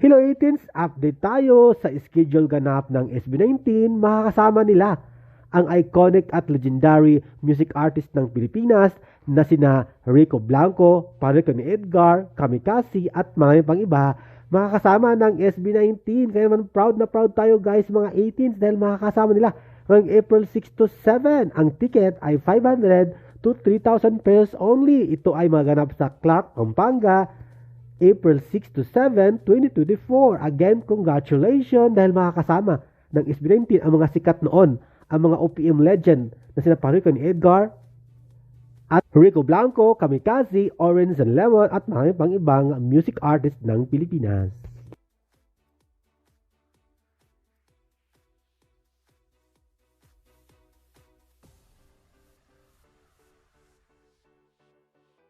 SB19's update tayo sa schedule ganap ng SB19, makakasama nila ang iconic at legendary music artist ng Pilipinas na sina Rico Blanco, Pariko ni Edgar, Kamikaze at mga pang iba makakasama ng SB19. Kaya naman proud na proud tayo guys mga 18s dahil makakasama nila ng April 6 to 7. Ang ticket ay 500 to 3,000 pesos only. Ito ay maganap sa Clark, Pampanga, April 6 to 7, 2024. Again, congratulations dahil makakasama ng SB19 ang mga sikat noon, ang mga OPM legend na sina Parico ni Edgar, at Rico Blanco, Kamikaze, Orange and Lemon at mga pang ibang music artist ng Pilipinas.